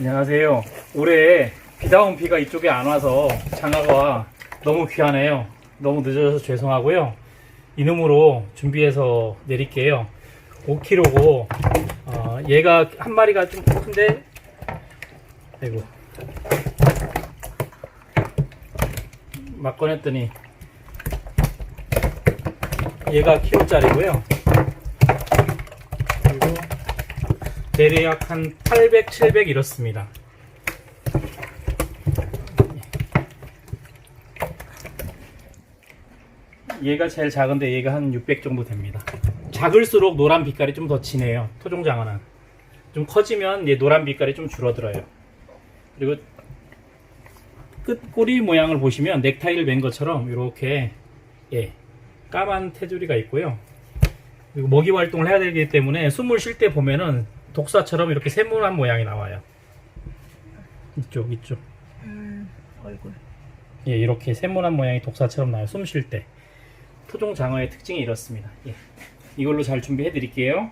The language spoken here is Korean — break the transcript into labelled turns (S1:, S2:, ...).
S1: 안녕하세요. 올해 비다 온 비가 이쪽에 안 와서 장화가 너무 귀하네요. 너무 늦어져서 죄송하고요. 이놈으로 준비해서 내릴게요. 5kg고 어, 얘가 한 마리가 좀 큰데 아이고 막 꺼냈더니 얘가 키로짜리고요. 그리고 대략 한 800, 700 이렇습니다. 얘가 제일 작은데 얘가 한 600 정도 됩니다. 작을수록 노란 빛깔이 좀 더 진해요. 토종장어는. 좀 커지면 얘 노란 빛깔이 좀 줄어들어요. 그리고 끝 꼬리 모양을 보시면 넥타이를 맨 것처럼 이렇게 예 까만 테두리가 있고요. 그리고 먹이 활동을 해야 되기 때문에 숨을 쉴 때 보면은 독사처럼 이렇게 세모난 모양이 나와요. 이쪽 이쪽
S2: 음, 얼굴.
S1: 예 이렇게 세모난 모양이 독사처럼 나와요. 숨 쉴 때 토종 장어의 특징이 이렇습니다. 예. 이걸로 잘 준비해 드릴게요.